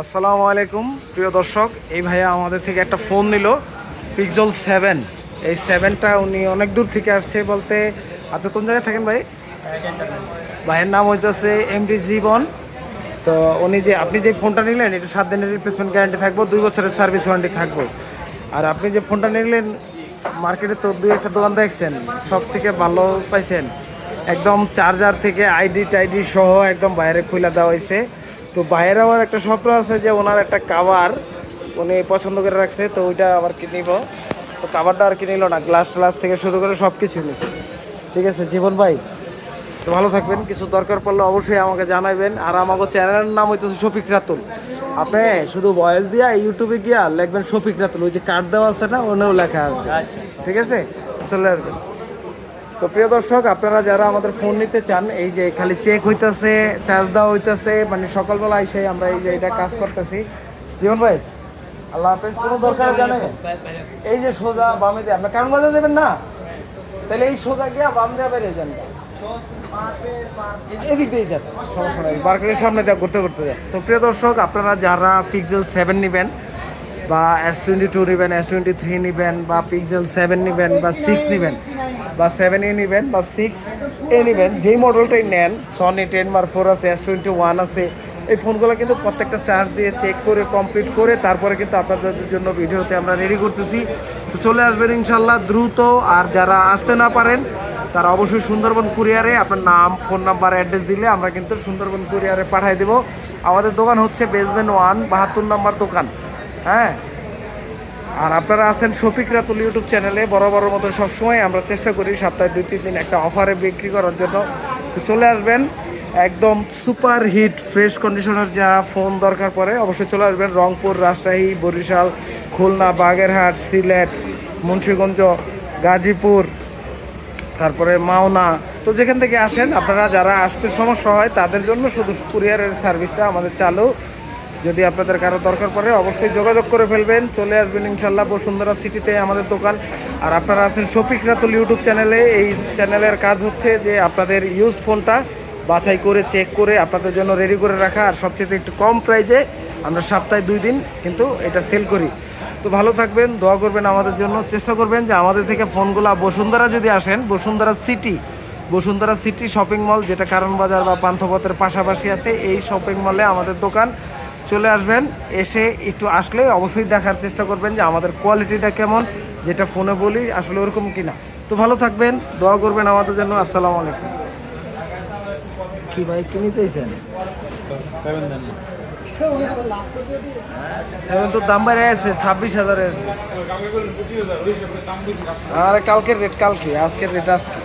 আসসালামু আলাইকুম, প্রিয় দর্শক। এই ভাইয়া আমাদের থেকে একটা ফোন নিল পিকজল সেভেন এই সেভেনটা উনি অনেক দূর থেকে আসছে বলতে, আপনি কোন জায়গায় থাকেন ভাই? ভাইয়ের নাম হইতেছে এমডি জীবন। তো উনি যে, আপনি যে ফোনটা নিলেন, এটা সাত দিনের রিপ্লেসমেন্ট গ্যারান্টি থাকব, দুই বছরের সার্ভিস ওয়ারেন্টি থাকব। আর আপনি যে ফোনটা নিলেন মার্কেটে তো দুই একটা দোকান দেখছেন, সব থেকে ভালো পাইছেন। একদম চার্জার থেকে আইডি টাইডি সহ একদম বাইরে খুলে দেওয়া হয়েছে তো বাইরে আমার একটা স্বপ্ন আছে যে ওনার একটা কাভার উনি পছন্দ করে রাখছে, তো ওইটা আবার কিনিব তো কাভারটা আর কিনিল না গ্লাস ট্লাস থেকে শুরু করে সব কিছু নিছে। ঠিক আছে, জীবন ভাই, তো ভালো থাকবেন। কিছু দরকার পড়লে অবশ্যই আমাকে জানাবেন আর আমাকে চ্যানেলের নাম হইতেছে শফিক রাতুল। আপনি শুধু ভয়েস দিয়া ইউটিউবে গিয়া লিখবেন শফিক রাতুল। ওই যে কার্ড দেওয়া আছে না, ওনেও লেখা আছে। ঠিক আছে? চলে আসবেন। তো প্রিয় দর্শক আপনারা যারা আমাদের ফোন নিতে চান এই যে খালি চেক হইতেছে চার্জ দেওয়া হইতেছে মানে সকালবেলা এসে আমরা এই যে এটা কাজ করতেছি। জীবন ভাই আল্লাহ হাফেজ কোনো দরকার জানাবেন এই যে সোজা বামে দিয়ে আপনার কারণ বাজার দেবেন না? তাহলে এই সোজা গিয়া বাম দিয়ে বেরিয়ে যান। এদিক দিয়ে যান। সমস্যা নাই মার্কেটের সামনে দিয়ে ঘুরতে ঘুরতে যান। তো প্রিয় দর্শক আপনারা যারা পিক্সেল সেভেন নেবেন বা এস টোয়েন্টি টু নেবেন এস টোয়েন্টি থ্রি নেবেন, বা পিক্সেল সেভেন নেবেন, বা সিক্স নেবেন, বা সেভেন এ নেবেন, বা সিক্স এ নেবেন, যেই মডেলটাই নেন সনি টেন মার ফোর আছে এস টোয়েন্টি ওয়ান আছে, এই ফোনগুলো কিন্তু প্রত্যেকটা চার্জ দিয়ে চেক করে কমপ্লিট করে, তারপরে কিন্তু আপনাদের জন্য ভিডিওতে আমরা রেডি করতেছি। তো চলে আসবেন ইনশাল্লাহ দ্রুত, আর যারা আসতে না পারেন, তারা অবশ্যই সুন্দরবন কুরিয়ারে আপনার নাম ফোন নাম্বার অ্যাড্রেস দিলে আমরা কিন্তু সুন্দরবন কুরিয়ারে পাঠিয়ে দেবো। আমাদের দোকান হচ্ছে বেসমেন্ট ওয়ান বাহাত্তর নাম্বার দোকান। হ্যাঁ? আর আপনারা আছেন শফিক রাতুল ইউটিউব চ্যানেলে বড় বড় মতো সবসময় আমরা চেষ্টা করি সপ্তাহে দুই, তিন দিন একটা অফারে বিক্রি করার জন্য। তো চলে আসবেন, একদম সুপার হিট ফ্রেশ কন্ডিশনার যা ফোন দরকার পড়ে, অবশ্যই চলে আসবেন। রংপুর, রাজশাহী, বরিশাল, খুলনা, বাগেরহাট, সিলেট, মুন্সীগঞ্জ, গাজীপুর, তারপরে মাওনা। তো যেখান থেকে আসেন, আপনারা যারা আসতে সমস্যা হয়, তাদের জন্য শুধু কুরিয়ারের সার্ভিসটা আমাদের চালু। যদি আপনাদের কারও দরকার পড়ে, অবশ্যই যোগাযোগ করে ফেলবেন। চলে আসবেন ইনশাল্লাহ বসুন্ধরা সিটিতে আমাদের দোকান। আর আপনারা আছেন শফিক রাতুল ইউটিউব চ্যানেলে। এই চ্যানেলের কাজ হচ্ছে যে আপনাদের ইউজ ফোনটা বাছাই করে, চেক করে আপনাদের জন্য রেডি করে রাখা। আর সবচেয়ে একটু কম প্রাইজে আমরা সপ্তাহে দুই দিন কিন্তু এটা সেল করি। তো ভালো থাকবেন, দোয়া করবেন আমাদের জন্য। চেষ্টা করবেন যে আমাদের থেকে ফোনগুলো বসুন্ধরা যদি আসেন, Bashundhara City Bashundhara City shopping mall, যেটা কারণ বাজার বা পান্থপথের পাশাপাশি আছে, এই শপিং মলে আমাদের দোকান। চলে আসবেন এসে একটু আসলে অবশ্যই দেখার চেষ্টা করবেন যে আমাদের কোয়ালিটিটা কেমন যেটা ফোনে বলি আসলে ওরকম কি না তো ভালো থাকবেন দোয়া করবেন আমাদের জন্য আসসালামু আলাইকুম। কি ভাই কি নিতেছেন সেভেন তো দাম বাইরে আছে ছাব্বিশ হাজারে। আছে আর কালকের রেট কালকে আজকের রেট আজকে।